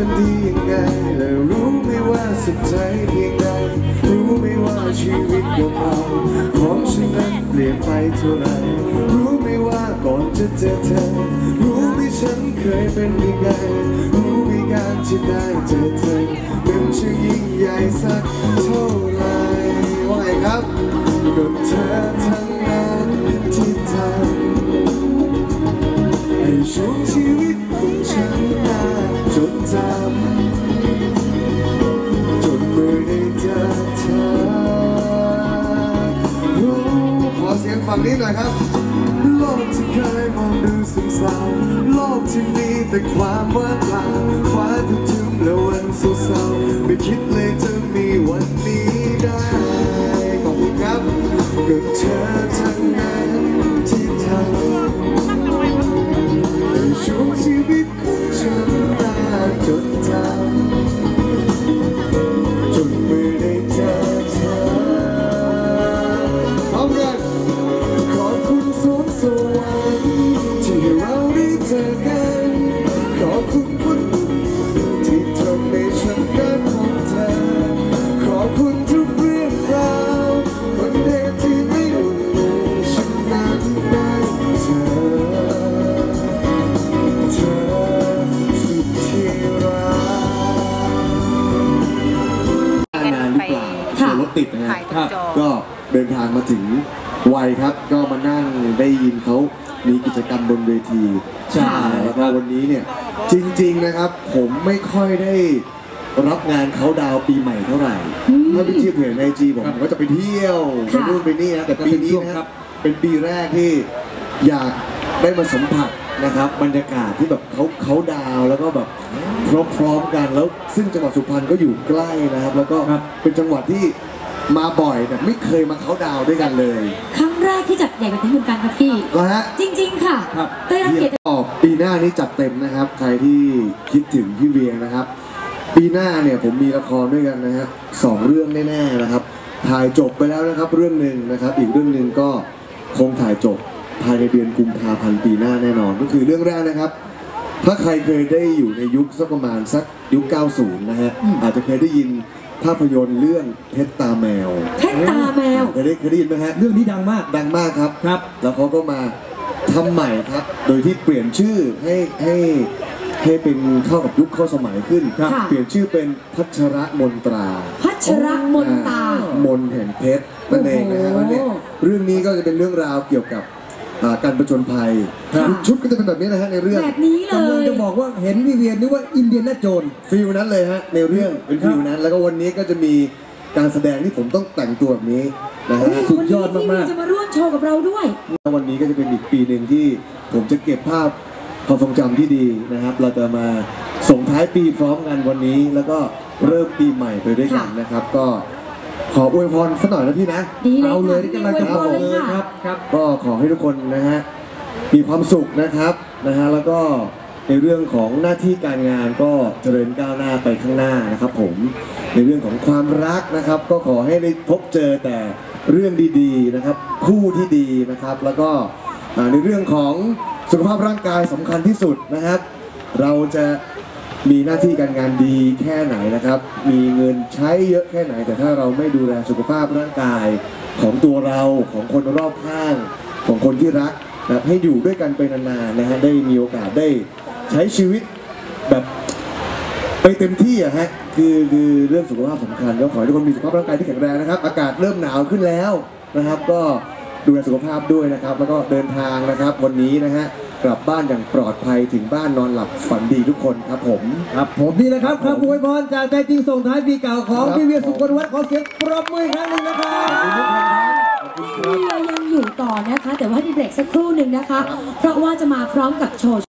มันดียังไงและรู้ไหมว่าสุดใจเพียงใดรู้ไหมว่าชีวิตของเราของฉันนั้นเปลี่ยนไปเท่าไหรรู้ไหมว่าก่อนจะเจอเธอ รู้ไหมฉันเคยเป็นยังไงรู้ไหมการที่ได้เจอเธอเป็นชื่อยิ่งใหญ่สักเท่าไหรว่าไงครับก็เธอทั้งนั้นที่ทำให้ช่วงชีวิตของฉัน จดจำจนเมื่อได้เจอเธอขอเสียงฝั่งนี้หน่อยครับ โลกที่เคยมองดูสงสารโลกที่มีแต่ความว่างเปล่าฟ้าที่ทึมแล้ว ติดนะฮะถ่ายทุกจอก็เดินทางมาถึงวัยครับ ก็มานั่งได้ยินเขามีกิจกรรมบนเวทีใช่แล้วก็วันนี้เนี่ยจริง ๆนะครับ ผมไม่ค่อยได้รับงานเขาดาวน์ปีใหม่เท่าไหร่ถ้าพี่จีบเห็นในจีผมผมก็จะไปเที่ยวไปค่ะนู่นไปนี่นะแต่ปีนี้นะครับเป็นปีแรกที่อยากได้มาสัมผัสนะครับบรรยากาศที่แบบเขาเขาดาวน์แล้วก็แบบพร้อมๆกันแล้ว ซึ่งจังหวัดสุพรรณก็อยู่ใกล้นะครับ แล้วก็ครับเป็นจังหวัดที่ มาบ่อยแต่ไม่เคยมาเขาดาวน์ด้วยกันเลย ครั้งแรกที่จัดใหญ่แบบนี้เหมือนกันครับพี่นะฮะจริง ๆ ค่ะครับได้รับเกียรติออกปีหน้านี้จัดเต็มนะครับ ใครที่คิดถึงพี่เวียงนะครับ ปีหน้าเนี่ยผมมีละครด้วยกันนะฮะสองเรื่องแน่ๆนะครับ ถ่ายจบไปแล้วนะครับเรื่องหนึ่งนะครับ อีกเรื่องหนึ่งก็คงถ่ายจบภายในเดือนกุมภาพันธ์ปีหน้าแน่นอน ก็คือเรื่องแรกนะครับ ถ้าใครเคยได้อยู่ในยุคสักประมาณสักยุค 90 นะฮะอาจจะเคยได้ยิน ภาพยนตร์เรื่องเพชรตาแมวเพชรตาแมวเคยได้เคยได้ยินไหมฮะเรื่องนี้ดังมาก ดังมากครับครับ แล้วเขาก็มาทำใหม่ครับ โดยที่เปลี่ยนชื่อให้ให้ให้เป็นเข้ากับยุคเข้าสมัยขึ้นครับ ค่ะ เปลี่ยนชื่อเป็นพัชรมนตราพัชรมนตามนแห่งเพชรนั่นเองนะฮะโอ้แล้วโหเนี่ยเรื่องนี้ก็จะเป็นเรื่องราวเกี่ยวกับ อ่าการประจนภัยค่ะ ชุดก็จะเป็นแบบนี้นะฮะในเรื่องแบบนี้เลกำลังย จะบอกว่าเห็นวิเวียนนึกว่าอินเดียนาโจน ฟิลนั้นเลยฮะในเรื่องเป็นฟิลนั้น แล้วก็วันนี้ก็จะมีการแสดงที่ผมต้องแต่งตัวแบบนี้นะฮะ สุดยอดวันนี้มากๆพี่วีจะมาร่วมโชว์กับเราด้วยแล้ววันนี้ก็จะเป็นอีกปีหนึ่งที่ผมจะเก็บภาพความทรงจำที่ดีนะครับ เราจะมาส่งท้ายปีพร้อมกันวันนี้ แล้วก็เริ่มปีใหม่ไปด้วยกันค่ะ นะครับ ก็ ขออวยพรสักหน่อยนะพี่นะดีเลยเอาเลยค่ะที่กำลังจะบอกพี่เลวียอวพรครับครับก็ขอให้ทุกคนนะฮะมีความสุขนะครับนะฮะแล้วก็ในเรื่องของหน้าที่การงานก็เจริญก้าวหน้าไปข้างหน้านะครับ ผมในเรื่องของความรักนะครับ ก็ขอให้ได้พบเจอแต่เรื่องดีๆนะครับ คู่ที่ดีนะครับ แล้วก็อ่าในเรื่องของสุขภาพร่างกายสำคัญที่สุดนะครับ เราจะ มีหน้าที่การงานดีแค่ไหนนะครับ มีเงินใช้เยอะแค่ไหน แต่ถ้าเราไม่ดูแลสุขภาพร่างกายของตัวเราของคนรอบข้างของคนที่รักนะครับให้อยู่ด้วยกันไปนานๆนะฮะได้มีโอกาสได้ใช้ชีวิตแบบไปเต็มที่อะฮะคือคือเรื่องสุขภาพสำคัญก็ขอให้ทุกคนมีสุขภาพร่างกายที่แข็งแรงนะครับ อากาศเริ่มหนาวขึ้นแล้วนะครับ ก็ดูแลสุขภาพด้วยนะครับ แล้วก็เดินทางนะครับวันนี้นะฮะ กลับบ้านอย่างปลอดภัยถึงบ้านนอนหลับฝันดีทุกคนครับผม ครับผมนี่แหละครับคำอวยพรจากใจจริงส่งท้ายปีเก่าของครับ พี่เวียสุกลวัฒน์ขอเสียงปรบมืออีกครั้งหนึ่งนะครับพี่วียังอยู่ต่อนะคะ แต่ว่าให้เบรกสักครู่หนึ่งนะคะ เพราะว่าจะมาพร้อมกับโชว์